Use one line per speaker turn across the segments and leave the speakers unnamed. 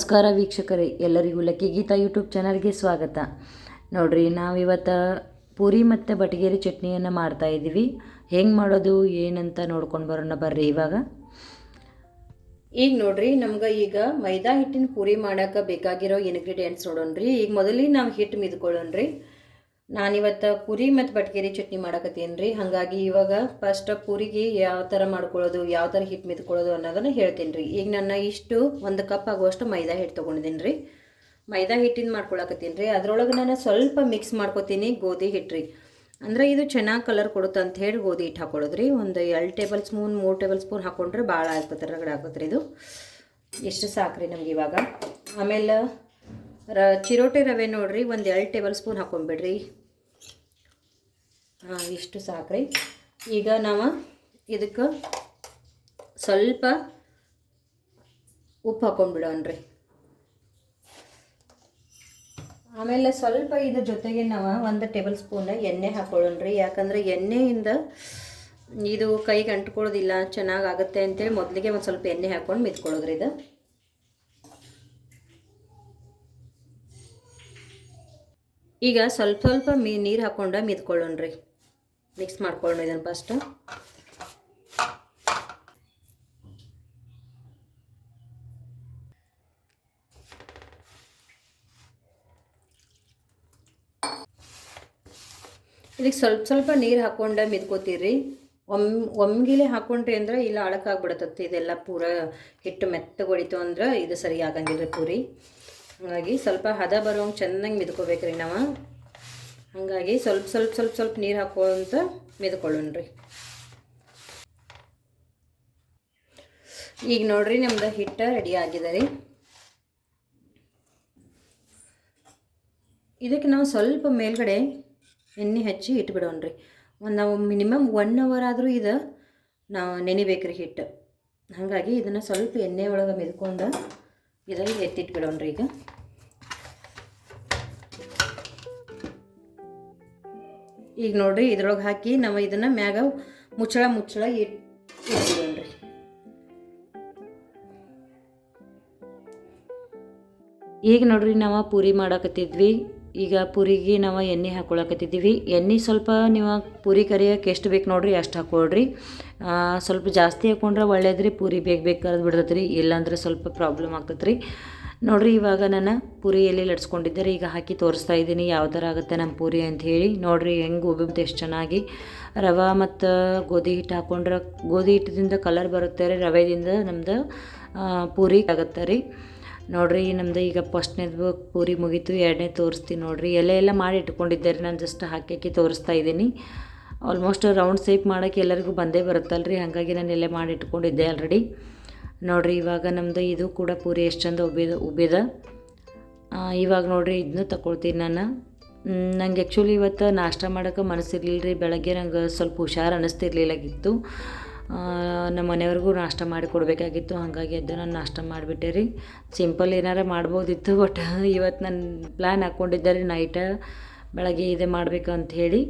ನಮಸ್ಕಾರ ವೀಕ್ಷಕರೇ, ಎಲ್ಲರಿಗೂ ಲಕ್ಕಿ ಗೀತಾ ಯೂಟ್ಯೂಬ್ ಚಾನಲ್ಗೆ ಸ್ವಾಗತ. ನೋಡ್ರಿ, ನಾವಿವತ್ತು ಪೂರಿ ಮತ್ತು ಬಟಗೇರಿ ಚಟ್ನಿಯನ್ನು ಮಾಡ್ತಾ ಇದ್ದೀವಿ ಹೆಂಗೆ ಮಾಡೋದು, ಏನಂತ ನೋಡ್ಕೊಂಡು ಬರೋಣ ಬರ್ರಿ ಇವಾಗ. ಈಗ ನೋಡ್ರಿ, ನಮ್ಗೆ ಈಗ ಮೈದಾ ಹಿಟ್ಟಿನ ಪೂರಿ ಮಾಡೋಕೆ ಬೇಕಾಗಿರೋ ಇಂಗ್ರೀಡಿಯೆಂಟ್ಸ್ ನೋಡೋಣ್ರಿ. ಈಗ ಮೊದಲಿಗೆ ನಾವು ಹಿಟ್ಟು ಮಿದ್ಕೊಳ್ಳೋಣ್ರಿ. ನಾನಿವತ್ತು ಪೂರಿ ಮತ್ತು ಬಟ್ಗೇರಿ ಚಟ್ನಿ ಮಾಡಕತ್ತೀನಿ ರೀ ಹಾಗಾಗಿ ಇವಾಗ ಫಸ್ಟ್ ಪೂರಿಗೆ ಯಾವ ಥರ ಮಾಡ್ಕೊಳ್ಳೋದು, ಯಾವ ಥರ ಹಿಟ್ಟು ಮಿದ್ಕೊಳ್ಳೋದು ಅನ್ನೋದನ್ನು ಹೇಳ್ತೀನಿ ರೀ ಈಗ ನನ್ನ ಇಷ್ಟು ಒಂದು ಕಪ್ ಆಗುವಷ್ಟು ಮೈದಾ ಹಿಟ್ಟು ತೊಗೊಂಡಿದ್ದೀನಿ ರೀ ಮೈದಾ ಹಿಟ್ಟಿಂದ ಮಾಡ್ಕೊಳಕತ್ತೀನಿ ರೀ ಅದರೊಳಗೆ ನಾನು ಸ್ವಲ್ಪ ಮಿಕ್ಸ್ ಮಾಡ್ಕೊತೀನಿ ಗೋಧಿ ಹಿಟ್ಟು ರೀ ಅಂದರೆ ಇದು ಚೆನ್ನಾಗಿ ಕಲರ್ ಕೊಡುತ್ತೆ ಅಂತ ಹೇಳಿ ಗೋಧಿ ಹಿಟ್ಟು ಹಾಕೊಳ್ಳೋದು ರೀ ಒಂದು ಎರಡು ಟೇಬಲ್ ಸ್ಪೂನ್ ಮೂರು ಟೇಬಲ್ ಸ್ಪೂನ್ ಹಾಕ್ಕೊಂಡ್ರೆ ಭಾಳ ಆಗ್ತದೆ ರಗಡೆ ರೀ ಇದು. ಎಷ್ಟು ರೀ ನಮ್ಗೆ ಇವಾಗ? ಆಮೇಲೆ ರ ಚಿರೋಟಿ ರವೆ ನೋಡ್ರಿ, ಒಂದು ಎರಡು ಟೇಬಲ್ ಸ್ಪೂನ್ ಹಾಕೊಂಡ್ಬಿಡ್ರಿ ಹಾಂ, ಇಷ್ಟು ಸಾಕ್ರಿ. ಈಗ ನಾವು ಇದಕ್ಕೆ ಸ್ವಲ್ಪ ಉಪ್ಪು ಹಾಕೊಂಡ್ಬಿಡೋಣ್ರಿ ಆಮೇಲೆ ಸ್ವಲ್ಪ ಇದ್ರ ಜೊತೆಗೆ ನಾವು ಒಂದು ಟೇಬಲ್ ಸ್ಪೂನ್ ಎಣ್ಣೆ ಹಾಕೊಳ್ಳೋಣ್ರಿ. ಯಾಕಂದರೆ ಎಣ್ಣೆಯಿಂದ ಇದು ಕೈಗೆ ಅಂಟ್ಕೊಳ್ಳೋದಿಲ್ಲ ಚೆನ್ನಾಗಾಗುತ್ತೆ ಅಂತೇಳಿ ಮೊದಲಿಗೆ ಒಂದು ಸ್ವಲ್ಪ ಎಣ್ಣೆ ಹಾಕ್ಕೊಂಡು ಮಿತ್ಕೊಳ್ಳೋದ್ರಿ ಇದು. ಈಗ ಸ್ವಲ್ಪ ಸ್ವಲ್ಪ ಮೀ ನೀರು ಹಾಕ್ಕೊಂಡು ಮಿದ್ಕೊಳ್ಳೋಣ್ರಿ. ಮಿಕ್ಸ್ ಮಾಡ್ಕೊಳ್ಳೋಣ ಇದನ್ನು ಫಸ್ಟು ಇದಕ್ಕೆ ಸ್ವಲ್ಪ ಸ್ವಲ್ಪ ನೀರು ಹಾಕ್ಕೊಂಡೆ ಮಿದ್ಕೋತೀರಿ. ಒಮ್, ಒಮ್ಗಿಲೆ ಹಾಕ್ಕೊಂಡ್ರಿ ಅಂದ್ರೆ ಇಲ್ಲ ಅಳಕಾಗ್ಬಿಡತತ್ತೆ ಇದೆಲ್ಲ ಪೂರ ಹಿಟ್ಟು ಮೆತ್ತಗೊಳಿತು ಅಂದ್ರೆ ಇದು ಸರಿ ಆಗಂಗಿಲ್ಲ ಪೂರಿ. ಹಾಗಾಗಿ ಸ್ವಲ್ಪ ಹದ ಬರೋಂಗೆ ಚೆನ್ನಾಗಿ ಮಿದ್ಕೋಬೇಕ್ರಿ ನಾವು. ಹಾಗಾಗಿ ಸ್ವಲ್ಪ ಸ್ವಲ್ಪ ಸ್ವಲ್ಪ ಸ್ವಲ್ಪ ನೀರು ಹಾಕೋಂತ ಮಿದ್ಕೊಳ್ಳೋಣ್ರಿ. ಈಗ ನೋಡ್ರಿ ನಮ್ದು ಹಿಟ್ಟು ರೆಡಿ ಆಗಿದೆ ರೀ. ಇದಕ್ಕೆ ನಾವು ಸ್ವಲ್ಪ ಮೇಲ್ಗಡೆ ಎಣ್ಣೆ ಹಚ್ಚಿ ಇಟ್ಬಿಡೋಣ್ರಿ. ಒಂದು ನಾವು ಮಿನಿಮಮ್ ಒನ್ ಅವರ್ ಆದರೂ ಇದು ನಾವು ನೆನಿಬೇಕ್ರಿ ಹಿಟ್ಟು. ಹಾಗಾಗಿ ಇದನ್ನು ಸ್ವಲ್ಪ ಎಣ್ಣೆ ಒಳಗೆ ಮೆದ್ಕೊಂಡು ಇದರಲ್ಲಿ ಎತ್ತಿಟ್ಬಿಡೋಣ್ರಿ ಈಗ. ಈಗ ನೋಡಿರಿ ಇದ್ರೊಳಗೆ ಹಾಕಿ ನಾವು ಇದನ್ನು ಮ್ಯಾಗ ಮುಚ್ಚಳ ಮುಚ್ಚಳ ಇಟ್ ಇಟ್ಬಿಡೋಣ್ರಿ ಈಗ ನೋಡ್ರಿ ನಾವು ಪೂರಿ ಮಾಡಕತ್ತಿದ್ವಿ. ಈಗ ಪೂರಿಗೆ ನಾವು ಎಣ್ಣೆ ಹಾಕೊಳಕತ್ತಿದ್ದೀವಿ ಎಣ್ಣೆ ಸ್ವಲ್ಪ ನೀವು ಪೂರಿ ಕರಿಯೋಕೆ ಎಷ್ಟು ಬೇಕು ನೋಡ್ರಿ ಅಷ್ಟು ಹಾಕೊಳ್ರಿ. ಸ್ವಲ್ಪ ಜಾಸ್ತಿ ಹಾಕೊಂಡ್ರೆ ಒಳ್ಳೇದ್ರಿ. ಪೂರಿ ಬೇಗ ಬೇಗ ಕರೆದು ಬಿಡ್ತೈತೆ ರೀ ಇಲ್ಲಾಂದ್ರೆ ಸ್ವಲ್ಪ ಪ್ರಾಬ್ಲಮ್ ಆಗ್ತೈತೆ ರೀ ನೋಡ್ರಿ, ಇವಾಗ ನಾನು ಪೂರಿಯಲ್ಲಿ ಲಟ್ಸ್ಕೊಂಡಿದ್ದಾರೆ ಈಗ ಹಾಕಿ ತೋರಿಸ್ತಾ ಇದ್ದೀನಿ ಯಾವ ಥರ ಆಗುತ್ತೆ ನಮ್ಮ ಪೂರಿ ಅಂತ ಹೇಳಿ. ನೋಡ್ರಿ, ಹೆಂಗೆ ಉಬ್ಬಿಬ್ದು ಎಷ್ಟು ಚೆನ್ನಾಗಿ ರವೆ ಮತ್ತು ಗೋಧಿ ಹಿಟ್ಟು ಹಾಕೊಂಡ್ರೆ, ಗೋಧಿ ಹಿಟ್ಟದಿಂದ ಕಲರ್ ಬರುತ್ತೆ ರೀ, ರವೆದಿಂದ ನಮ್ದು ಪೂರಿ ಆಗುತ್ತೆ ರೀ. ನೋಡ್ರಿ, ನಮ್ದು ಈಗ ಫಸ್ಟ್ನೇದು ಪೂರಿ ಮುಗೀತು, ಎರಡನೇ ತೋರಿಸ್ತೀನಿ ನೋಡ್ರಿ. ಎಲೆ ಎಲ್ಲ ಮಾಡಿ ಇಟ್ಕೊಂಡಿದ್ದೆ ರೀ, ನಾನು ಜಸ್ಟ್ ಹಾಕಿ ತೋರಿಸ್ತಾ ಇದ್ದೀನಿ. ಆಲ್ಮೋಸ್ಟ್ ರೌಂಡ್ ಸೇಪ್ ಮಾಡೋಕ್ಕೆ ಎಲ್ಲರಿಗೂ ಬಂದೇ ಬರುತ್ತಲ್ಲ ರೀ ಹಾಗಾಗಿ ನಾನು ಎಲ್ಲೇ ಮಾಡಿ ಇಟ್ಕೊಂಡಿದ್ದೆ ಆಲ್ರೆಡಿ ನೋಡ್ರಿ, ಇವಾಗ ನಮ್ಮದು ಇದು ಕೂಡ ಪೂರಿ ಎಷ್ಟು ಚಂದ ಉಬ್ಬಿದ ಉಬ್ಬಿದ. ಇವಾಗ ನೋಡಿರಿ ಇದನ್ನು ತಗೊಳ್ತೀನಿ ನಾನು. ನಂಗೆ ಆ್ಯಕ್ಚುಲಿ ಇವತ್ತು ನಾಷ್ಟ ಮಾಡೋಕೆ ಮನಸ್ಸಿರ್ಲಿಲ್ಲ ರೀ ಬೆಳಗ್ಗೆ ನಂಗೆ ಸ್ವಲ್ಪ ಹುಷಾರು ಅನ್ನಿಸ್ತಿರ್ಲಿಲ್ಲಾಗಿತ್ತು ನಮ್ಮ ಮನೆಯವ್ರಿಗೂ ನಾಷ್ಟ ಮಾಡಿ ಕೊಡಬೇಕಾಗಿತ್ತು, ಹಾಗಾಗಿ ಎದ್ದು ನಾನು ನಾಷ್ಟ ಮಾಡಿಬಿಟ್ಟೆ ರೀ. ಸಿಂಪಲ್ ಏನಾರ ಮಾಡ್ಬೋದಿತ್ತು, ಬಟ್ ಇವತ್ತು ನಾನು ಪ್ಲ್ಯಾನ್ ಹಾಕ್ಕೊಂಡಿದ್ದೆ ರೀ ನೈಟ ಬೆಳಗ್ಗೆ ಇದೇ ಮಾಡಬೇಕು ಅಂತ ಹೇಳಿ.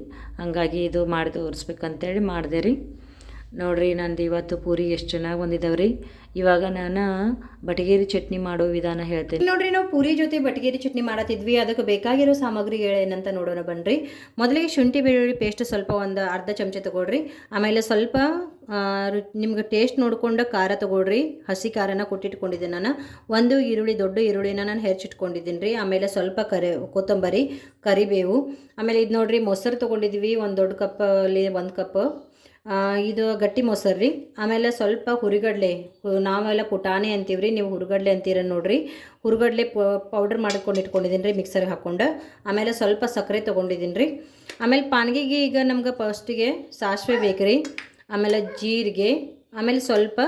ಹಾಗಾಗಿ ಇದು ಮಾಡಿ ತೋರಿಸ್ಬೇಕಂತೇಳಿ ಮಾಡಿದೆ ರೀ. ನೋಡಿರಿ ನಂದು ಇವತ್ತು ಪೂರಿ ಎಷ್ಟು ಚೆನ್ನಾಗಿ ಬಂದಿದ್ದಾವೆ ರೀ ಇವಾಗ ನಾನು ಬಟಗೇರಿ ಚಟ್ನಿ ಮಾಡೋ ವಿಧಾನ ಹೇಳ್ತೀನಿ. ನೋಡ್ರಿ ನಾವು ಪೂರಿ ಜೊತೆ ಬಟಗೇರಿ ಚಟ್ನಿ ಮಾಡತ್ತಿದ್ವಿ ಅದಕ್ಕೆ ಬೇಕಾಗಿರೋ ಸಾಮಗ್ರಿಗಳು ಏನಂತ ನೋಡೋಣ ಬನ್ನಿರಿ ಮೊದಲಿಗೆ ಶುಂಠಿ, ಬೆಳ್ಳುಳ್ಳಿ ಪೇಸ್ಟ್ ಸ್ವಲ್ಪ ಒಂದು ಅರ್ಧ ಚಮಚ ತಗೊಳ್ರಿ. ಆಮೇಲೆ ಸ್ವಲ್ಪ ನಿಮ್ಗೆ ಟೇಸ್ಟ್ ನೋಡಿಕೊಂಡು ಖಾರ ತಗೊಳ್ರಿ. ಹಸಿ ಖಾರನ ಕೊಟ್ಟಿಟ್ಕೊಂಡಿದ್ದೆ ನಾನು. ಒಂದು ಈರುಳ್ಳಿ, ದೊಡ್ಡ ಈರುಳ್ಳಿನ ನಾನು ಹೆರ್ಚಿಟ್ಕೊಂಡಿದ್ದೀನಿ ರೀ ಆಮೇಲೆ ಸ್ವಲ್ಪ ಕರಿ, ಕೊತ್ತಂಬರಿ, ಕರಿಬೇವು. ಆಮೇಲೆ ಇದು ನೋಡ್ರಿ ಮೊಸರು ತೊಗೊಂಡಿದ್ವಿ. ಒಂದು ದೊಡ್ಡ ಕಪ್ಪಲ್ಲಿ ಒಂದು ಕಪ್ ಇದು ಗಟ್ಟಿ ಮೊಸರು ರೀ. ಆಮೇಲೆ ಸ್ವಲ್ಪ ಹುರಿಗಡಲೆ ನಾವೆಲ್ಲ ಪುಟಾಣಿ ಅಂತೀವಿ ರೀ ನೀವು ಹುರಿಗಡ್ಲೆ ಅಂತೀರ ನೋಡಿರಿ. ಹುರಿಗಡ್ಲೆ ಪೌಡರ್ ಮಾಡ್ಕೊಂಡು ಇಟ್ಕೊಂಡಿದ್ದೀನಿ ರೀ ಮಿಕ್ಸರ್ಗೆ ಹಾಕ್ಕೊಂಡು ಆಮೇಲೆ ಸ್ವಲ್ಪ ಸಕ್ಕರೆ ತೊಗೊಂಡಿದ್ದೀನಿ ರೀ. ಆಮೇಲೆ ಪಾನ್ಗಿಗೆ ಈಗ ನಮ್ಗೆ ಫಸ್ಟಿಗೆ ಸಾಸಿವೆ ಬೇಕು ಆಮೇಲೆ ಜೀರಿಗೆ, ಆಮೇಲೆ ಸ್ವಲ್ಪ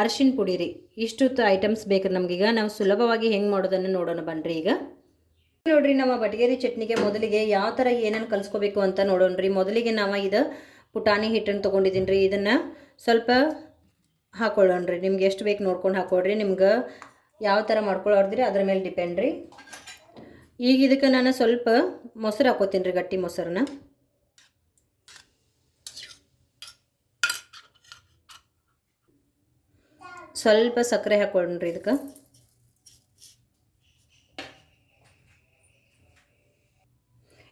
ಅರಶಿನ ಪುಡಿ ರೀ. ಇಷ್ಟು ಐಟಮ್ಸ್ ಬೇಕು ನಮಗೀಗ. ನಾವು ಸುಲಭವಾಗಿ ಹೆಂಗೆ ಮಾಡೋದನ್ನು ನೋಡೋಣ ಬನ್ನಿರಿ ಈಗ. ನೋಡಿರಿ ನಮ್ಮ ಬಟಗೇರಿ ಚಟ್ನಿಗೆ ಮೊದಲಿಗೆ ಯಾವ ಥರ ಏನೇನು ಕಲಿಸ್ಕೋಬೇಕು ಅಂತ ನೋಡೋಣ ರೀ ಮೊದಲಿಗೆ ನಾವು ಇದು ಪುಟಾಣಿ ಹಿಟ್ಟನ್ನು ತೊಗೊಂಡಿದ್ದೀನಿ ರೀ. ಇದನ್ನು ಸ್ವಲ್ಪ ಹಾಕೊಳ್ಳೋಣ ರೀ. ನಿಮ್ಗೆ ಎಷ್ಟು ಬೇಕು ನೋಡ್ಕೊಂಡು ಹಾಕೊಳ್ರಿ. ನಿಮ್ಗೆ ಯಾವ ಥರ ಮಾಡ್ಕೊಳ್ಳೋರ್ದಿರಿ ಅದ್ರ ಮೇಲೆ ಡಿಪೆಂಡ್ ರೀ. ಈಗ ಇದಕ್ಕೆ ನಾನು ಸ್ವಲ್ಪ ಮೊಸರು ಹಾಕೋತೀನಿ ರೀ, ಗಟ್ಟಿ ಮೊಸರನ್ನ. ಸ್ವಲ್ಪ ಸಕ್ಕರೆ ಹಾಕೊಳ್ಳ್ರಿ ಇದಕ್ಕೆ.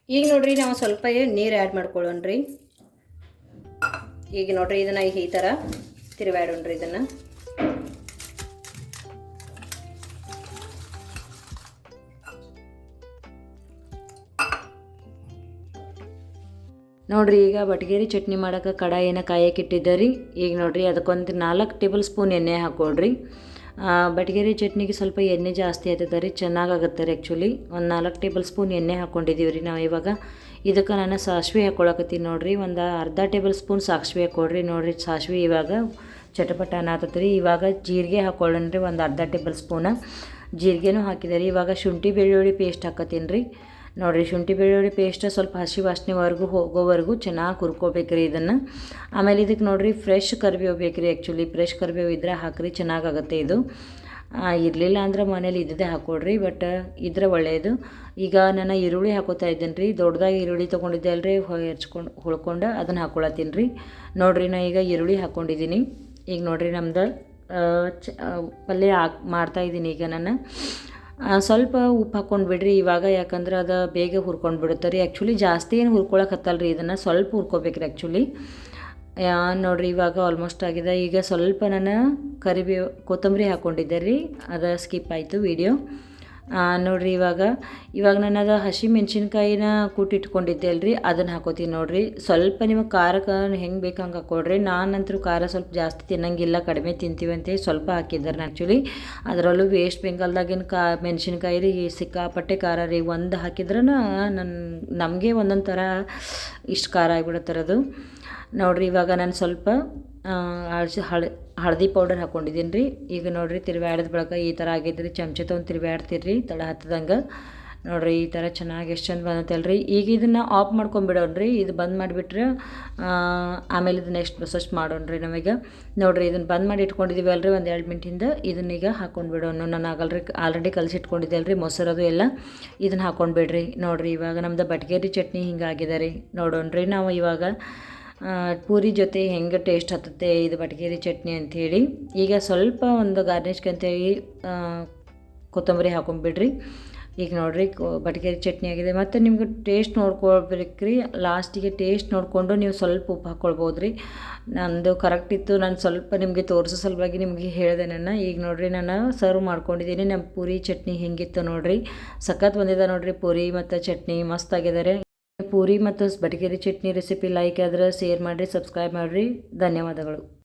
ಈಗ ನೋಡ್ರಿ ನಾವು ಸ್ವಲ್ಪ ನೀರು ಆ್ಯಡ್ ಮಾಡ್ಕೊಳ್ಳೋಣ ರೀ. ಈಗ ನೋಡ್ರಿ ಇದನ್ನು ಈ ಥರ ತಿರುವಾಡೋಣ್ರಿ ಇದನ್ನು. ನೋಡ್ರಿ ಈಗ ಬಟ್ಗೇರಿ ಚಟ್ನಿ ಮಾಡೋಕೆ ಕಡಾಯಿನ ಕಾಯಕ್ಕೆ ಇಟ್ಟಿದ್ದೀರಿ. ಈಗ ನೋಡ್ರಿ ಅದಕ್ಕೊಂದು ನಾಲ್ಕು ಟೇಬಲ್ ಸ್ಪೂನ್ ಎಣ್ಣೆ ಹಾಕೊಳ್ರಿ. ಬಟ್ಗೇರಿ ಚಟ್ನಿಗೆ ಸ್ವಲ್ಪ ಎಣ್ಣೆ ಜಾಸ್ತಿ ಆಯ್ತದೆ ರೀ ಚೆನ್ನಾಗಾಗುತ್ತೆ ರೀ ಆ್ಯಕ್ಚುಲಿ ಒಂದು ನಾಲ್ಕು ಟೇಬಲ್ ಸ್ಪೂನ್ ಎಣ್ಣೆ ಹಾಕ್ಕೊಂಡಿದ್ದೀವಿ ರೀ ನಾವು ಇವಾಗ. ಇದಕ್ಕೆ ನಾನು ಸಾಸಿವೆ ಹಾಕ್ಕೊಳಕತ್ತೀನಿ ನೋಡಿರಿ. ಒಂದು ಅರ್ಧ ಟೇಬಲ್ ಸ್ಪೂನ್ ಸಾಸಿವೆ ಹಾಕ್ಕೊಡ್ರಿ ನೋಡಿರಿ. ಸಾಸಿವೆ ಇವಾಗ ಚಟಪಟ ಅನ್ನತತ್ತಿ ರೀ ಇವಾಗ ಜೀರಿಗೆ ಹಾಕ್ಕೊಳ್ಳೋಣ ರೀ ಒಂದು ಅರ್ಧ ಟೇಬಲ್ ಸ್ಪೂನ ಜೀರಿಗೆನೂ ಹಾಕಿದೆ ಇವಾಗ ಶುಂಠಿ ಬೆಳ್ಳುಳ್ಳಿ ಪೇಸ್ಟ್ ಹಾಕತ್ತೀನಿ ರೀ ನೋಡಿರಿ, ಶುಂಠಿ ಬೆಳ್ಳುಳ್ಳಿ ಪೇಸ್ಟ್ ಸ್ವಲ್ಪ ಹಸಿ ವಾಸನೆವರೆಗೂ ಹೋಗೋವರೆಗೂ ಚೆನ್ನಾಗಿ ಹುರ್ಕೋಬೇಕು ರೀ ಇದನ್ನು. ಆಮೇಲೆ ಇದಕ್ಕೆ ನೋಡಿರಿ ಫ್ರೆಶ್ ಕರಿಬೇವು ಬೇಕು ರೀ ಆ್ಯಕ್ಚುಲಿ ಫ್ರೆಶ್ ಕರಿಬೇವು ಇದ್ರೆ ಹಾಕ್ರಿ ಚೆನ್ನಾಗಾಗತ್ತೆ ಇದು. ಇರಲಿಲ್ಲ ಅಂದ್ರೆ ಮನೇಲಿ ಇದ್ದದೇ ಹಾಕ್ಕೊಡ್ರಿ ಬಟ್ ಇದ್ರೆ ಒಳ್ಳೆಯದು ಈಗ ನಾನು ಈರುಳ್ಳಿ ಹಾಕೋತಾ ಇದ್ದೀನಿ ರೀ ದೊಡ್ಡದಾಗಿ ಈರುಳ್ಳಿ ತೊಗೊಂಡಿದ್ದೆ ಅಲ್ರಿ ಹೆಚ್ಕೊಂಡು ಹುಳ್ಕೊಂಡು ಅದನ್ನು ಹಾಕ್ಕೊಳತ್ತೀನಿ ರೀ ನೋಡಿರಿ ನಾ ಈಗ ಈರುಳ್ಳಿ ಹಾಕ್ಕೊಂಡಿದ್ದೀನಿ ಈಗ ನೋಡಿರಿ ನಮ್ದು ಚ ಪಲ್ಯ ಹಾಕ್ ಮಾಡ್ತಾಯಿದ್ದೀನಿ ಈಗ ನಾನು. ಸ್ವಲ್ಪ ಉಪ್ಪು ಹಾಕ್ಕೊಂಡು ಬಿಡ್ರಿ ಇವಾಗ, ಯಾಕಂದ್ರೆ ಅದು ಬೇಗ ಹುರ್ಕೊಂಡು ಬಿಡುತ್ತೆ ರೀ. ಆ್ಯಕ್ಚುಲಿ ಜಾಸ್ತಿ ಏನು ಹುರ್ಕೊಳಕತ್ತಲ್ಲ ರೀ ಇದನ್ನು, ಸ್ವಲ್ಪ ಹುರ್ಕೋಬೇಕು ರೀ ಆ್ಯಕ್ಚುಲಿ ನೋಡಿರಿ ಇವಾಗ ಆಲ್ಮೋಸ್ಟ್ ಆಗಿದೆ. ಈಗ ಸ್ವಲ್ಪ ನಾನು ಕರಿಬೇವು ಕೊತ್ತಂಬರಿ ಹಾಕ್ಕೊಂಡಿದ್ದೆ ರೀ. ಅದು ಸ್ಕಿಪ್ ಆಯಿತು ವೀಡಿಯೋ ನೋಡಿರಿ ಇವಾಗ ಇವಾಗ ನಾನು ಅದು ಹಸಿ ಮೆಣಸಿನ್ಕಾಯಿನ ಕೂಟಿಟ್ಕೊಂಡಿದ್ದೆ ಅಲ್ರಿ. ಅದನ್ನು ಹಾಕೋತೀನಿ ನೋಡಿರಿ. ಸ್ವಲ್ಪ ನಿಮಗೆ ಖಾರಕ್ಕೆ ಹೆಂಗೆ ಬೇಕು ಹಂಗೆ ಹಾಕ್ಕೊಡ್ರಿ ನಾನಂತರೂ ಖಾರ ಸ್ವಲ್ಪ ಜಾಸ್ತಿ ತಿನ್ನಂಗಿಲ್ಲ, ಕಡಿಮೆ ತಿಂತೀವಿ ಅಂತ ಸ್ವಲ್ಪ ಹಾಕಿದ್ದಾರೆ ಆ್ಯಕ್ಚುಲಿ ಅದರಲ್ಲೂ ವೇಸ್ಟ್ ಬೆಂಗಾಲ್ದಾಗಿನ ಕಾ, ಮೆಣಸಿನ್ಕಾಯಿ ರೀ, ಸಿಕ್ಕಾಪಟ್ಟೆ ಖಾರ ರೀ. ಒಂದು ಹಾಕಿದ್ರೂ ನನ್ನ ನಮಗೆ ಒಂದೊಂದು ಥರ ಇಷ್ಟು ಖಾರ ಆಗಿಬಿಡುತ್ತೆ ನೋಡಿರಿ, ಇವಾಗ ನಾನು ಸ್ವಲ್ಪ ಹಳ ಹಳದಿ ಪೌಡರ್ ಹಾಕ್ಕೊಂಡಿದ್ದೀನಿ ರೀ ಈಗ ನೋಡಿರಿ ತಿರುವಾಡಿದ ಬಳಿಕ ಈ ಥರ ಆಗಿದ್ರಿ. ಚಮಚ ತೊಗೊಂಡು ತಿರುವಾಡ್ತೀರಿ ತಡ ಹತ್ತದಂಗೆ. ನೋಡಿರಿ, ಈ ಥರ ಚೆನ್ನಾಗಿ ಎಷ್ಟು ಚಂದ ಬಂದತ್ತಲ್ಲ ರೀ ಈಗ ಇದನ್ನು ಆಫ್ ಮಾಡ್ಕೊಂಬಿಡೋಣ್ರಿ. ಇದು ಬಂದ್ ಮಾಡಿಬಿಟ್ರೆ ಆಮೇಲೆ ಇದು ನೆಕ್ಸ್ಟ್ ಪ್ರೊಸೆಸ್ ರೀ ನಮಗೆ ನೋಡಿರಿ ಇದನ್ನು ಬಂದ್ ಮಾಡಿ ಇಟ್ಕೊಂಡಿದ್ದೀವಿ ಅಲ್ರಿ ಒಂದು ಎರಡು ಮಿನಿಟಿಂದ ಇದನ್ನೀಗ ಹಾಕ್ಕೊಂಡು ಬಿಡೋಣ ನಾನು ಆಗಲ್ರಿ ಆಲ್ರೆಡಿ ಕಲಸಿಟ್ಕೊಂಡಿದ್ದೆ ಅಲ್ರಿ, ಮೊಸರದು ಎಲ್ಲ. ಇದನ್ನು ಹಾಕ್ಕೊಂಡು ಬಿಡ್ರಿ ನೋಡಿರಿ, ಇವಾಗ ನಮ್ದು ಬಟ್ಗೇರಿ ಚಟ್ನಿ ಹಿಂಗಾಗಿದೆ ರೀ. ನೋಡೋಣ್ರಿ, ನಾವು ಇವಾಗ ಪೂರಿ ಜೊತೆ ಹೆಂಗೆ ಟೇಸ್ಟ್ ಹತ್ತುತ್ತೆ, ಇದು ಬಟಗೇರಿ ಚಟ್ನಿ ಅಂಥೇಳಿ. ಈಗ ಸ್ವಲ್ಪ ಒಂದು ಗಾರ್ನಿಷ್ಗೆ ಅಂತೇಳಿ ಕೊತ್ತಂಬರಿ ಹಾಕೊಂಬಿಡ್ರಿ. ಈಗ ನೋಡಿರಿ ಬಟಗೇರಿ ಚಟ್ನಿ ಆಗಿದೆ. ಮತ್ತು ನಿಮ್ಗೆ ಟೇಸ್ಟ್ ನೋಡ್ಕೊಳ್ಬೇಕು ರೀ ಲಾಸ್ಟಿಗೆ ಟೇಸ್ಟ್ ನೋಡಿಕೊಂಡು ನೀವು ಸ್ವಲ್ಪ ಉಪ್ಪು ಹಾಕ್ಕೊಳ್ಬೋದು ರೀ ನಂದು ಕರೆಕ್ಟ್ ಇತ್ತು. ನಾನು ಸ್ವಲ್ಪ ನಿಮಗೆ ತೋರಿಸೋ ಸಲುವಾಗಿ ನಿಮಗೆ ಹೇಳಿದೆ ನನ್ನ. ಈಗ ನೋಡಿರಿ, ನಾನು ಸರ್ವ್ ಮಾಡ್ಕೊಂಡಿದ್ದೀನಿ. ನಮ್ಮ ಪೂರಿ ಚಟ್ನಿ ಹೆಂಗಿತ್ತು ನೋಡಿರಿ. ಸಖತ್ ಬಂದಿದೆ ನೋಡಿರಿ ಪೂರಿ ಮತ್ತು ಚಟ್ನಿ. ಮಸ್ತ್ ಆಗಿದ್ದಾರೆ. ಪೂರಿ ಮತ್ತು ಬಟಗೇರಿ ಚಟ್ನಿ ರೆಸಿಪಿ ಲೈಕ್ ಆದ್ರೆ ಶೇರ್ ಮಾಡಿರಿ ಸಬ್ಸ್ಕ್ರೈಬ್ ಮಾಡಿರಿ. ಧನ್ಯವಾದಗಳು.